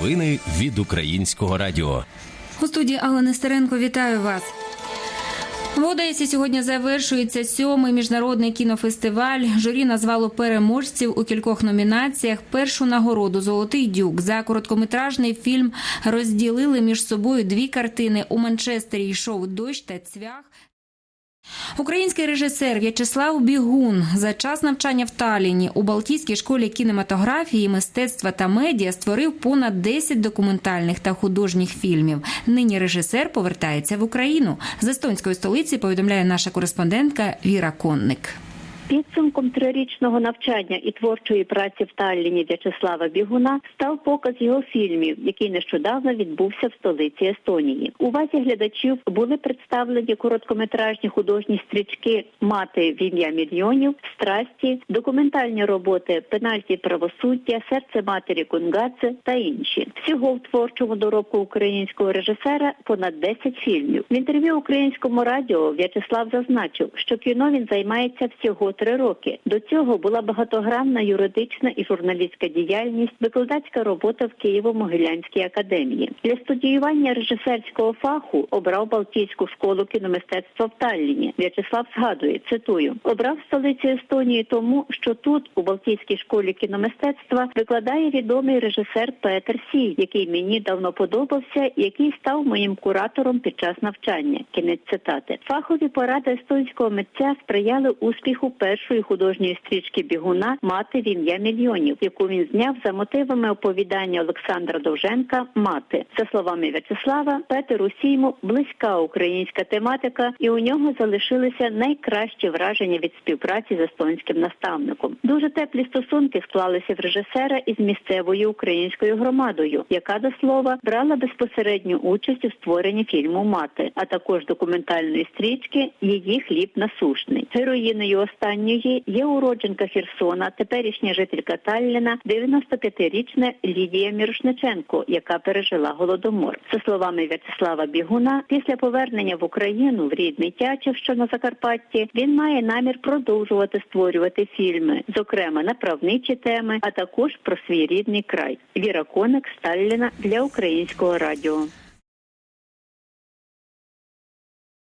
Новини від українського радіо. У студії Алла Нестеренко вітаю вас. В Одесі сьогодні завершується сьомий міжнародний кінофестиваль. Журі назвало переможців у кількох номінаціях. Першу нагороду Золотий дюк за короткометражний фільм розділили між собою дві картини. У Манчестері йшов дощ та цвях. Український режисер В'ячеслав Бігун за час навчання в Талліні у Балтійській школі кінематографії, мистецтва та медіа створив понад 10 документальних та художніх фільмів. Нині режисер повертається в Україну. З естонської столиці повідомляє наша кореспондентка Віра Конник. Підсумком трирічного навчання і творчої праці в Талліні В'ячеслава Бігуна став показ його фільмів, який нещодавно відбувся в столиці Естонії. Увазі глядачів були представлені короткометражні художні стрічки Мати в ім'я мільйонів, страсті, документальні роботи Пенальті правосуддя, серце матері Кунгадзе та інші. Всього в творчому доробку українського режисера понад 10 фільмів. В інтерв'ю українському радіо В'ячеслав зазначив, що кіно він займається всього три роки. До цього була багатогранна юридична і журналістська діяльність, викладацька робота в Києво-Могилянській академії. Для студіювання режисерського фаху обрав Балтійську школу кіномистецтва в Талліні. В'ячеслав згадує, цитую, обрав столицю Естонії тому, що тут, у Балтійській школі кіномистецтва, викладає відомий режисер Петер Сій, який мені давно подобався, який став моїм куратором під час навчання. Кінець цитати. Фахові поради естонського митця сприяли успіху першої художньої стрічки бігуна Мати в ім'я мільйонів, яку він зняв за мотивами оповідання Олександра Довженка Мати. За словами В'ячеслава, Петеру Сійму близька українська тематика, і у нього залишилися найкращі враження від співпраці з естонським наставником. Дуже теплі стосунки склалися в режисера із місцевою українською громадою, яка до слова брала безпосередню участь у створенні фільму Мати, а також документальної стрічки Її хліб насушний. Героїнею останньої є уродженка Херсона, теперішня жителька Талліна, 95-річна Лідія Мірошниченко, яка пережила голодомор. За словами В'ячеслава Бігуна, після повернення в Україну в рідний Тячів, що на Закарпатті, він має намір продовжувати створювати фільми, зокрема на правничі теми, а також про свій рідний край. Віра Коник Сталіна для українського радіо.